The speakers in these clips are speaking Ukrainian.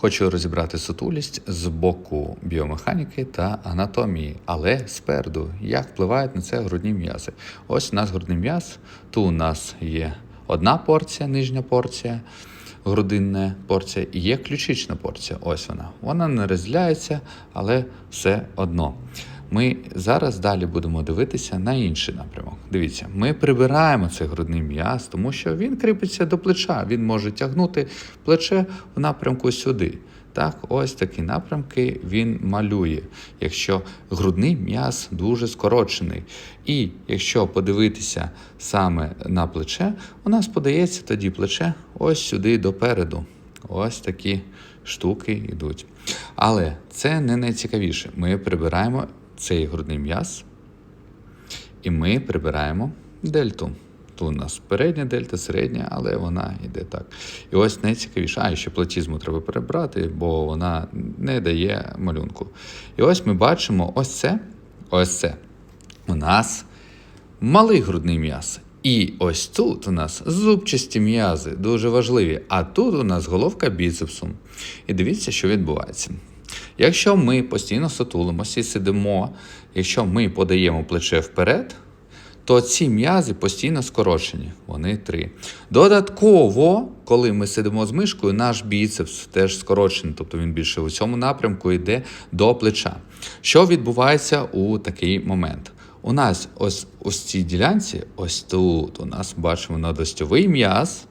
Хочу розібрати сутулість з боку біомеханіки та анатомії, але спереду, як впливають на це грудні м'язи. Ось у нас грудний м'яз, тут у нас є одна порція, нижня порція, грудинна порція, і є ключична порція. Ось вона. Вона не розділяється, але все одно. Ми зараз далі будемо дивитися на інший напрямок. Дивіться, ми прибираємо цей грудний м'яз, тому що він кріпиться до плеча. Він може тягнути плече в напрямку сюди. Так, ось такі напрямки він малює, якщо грудний м'яз дуже скорочений. І якщо подивитися саме на плече, у нас подається тоді плече ось сюди допереду. Ось такі штуки йдуть. Але це не найцікавіше. Ми прибираємо цей грудний м'яз, і ми прибираємо дельту. Тут у нас передня дельта, середня, але вона йде так. І ось найцікавіше. А, ще платізму треба прибрати, бо вона не дає малюнку. І ось ми бачимо ось це. Ось це. У нас малий грудний м'яз. І ось тут у нас зубчасті м'язи, дуже важливі. А тут у нас головка біцепсу. І дивіться, що відбувається. Якщо ми постійно сутулимося і сидимо, якщо ми подаємо плече вперед, то ці м'язи постійно скорочені. Вони три. Додатково, коли ми сидимо з мишкою, наш біцепс теж скорочений, тобто він більше у цьому напрямку йде до плеча. Що відбувається у такий момент? У нас ось ось цій ділянці, ось тут у нас бачимо надостьовий м'яз.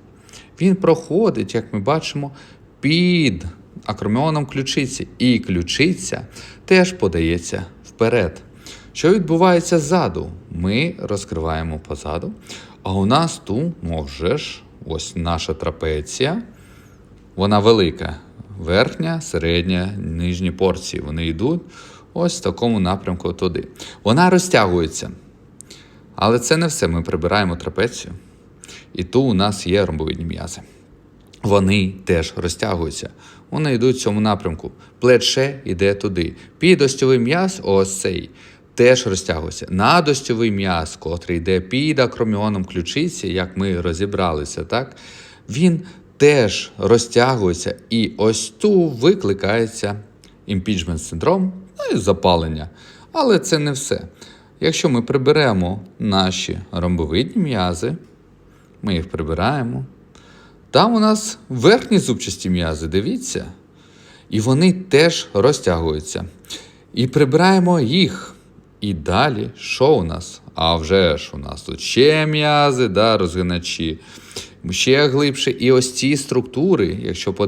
Він проходить, як ми бачимо, під акроміоном ключиці. І ключиця теж подається вперед. Що відбувається ззаду? Ми розкриваємо позаду. А у нас тут можеш, ось наша трапеція, вона велика. Верхня, середня, нижні порції. Вони йдуть ось в такому напрямку туди. Вона розтягується. Але це не все. Ми прибираємо трапецію. І тут у нас є ромбовидні м'язи. Вони теж розтягуються. Вони йдуть в цьому напрямку. Плече йде туди. Підостьовий м'яз, ось цей, теж розтягується. Надостьовий м'яз, котрий йде під акроміоном ключиці, як ми розібралися, так? він теж розтягується. І ось тут викликається імпічмент синдром, ну і запалення. Але це не все. Якщо ми приберемо наші ромбовидні м'язи, ми їх прибираємо. Там у нас верхні зубчасті м'язи, дивіться. І вони теж розтягуються. І прибираємо їх. І далі, що у нас? А вже ж у нас тут ще м'язи, да, розгиначі, ще глибше. І ось ці структури, якщо подивитися,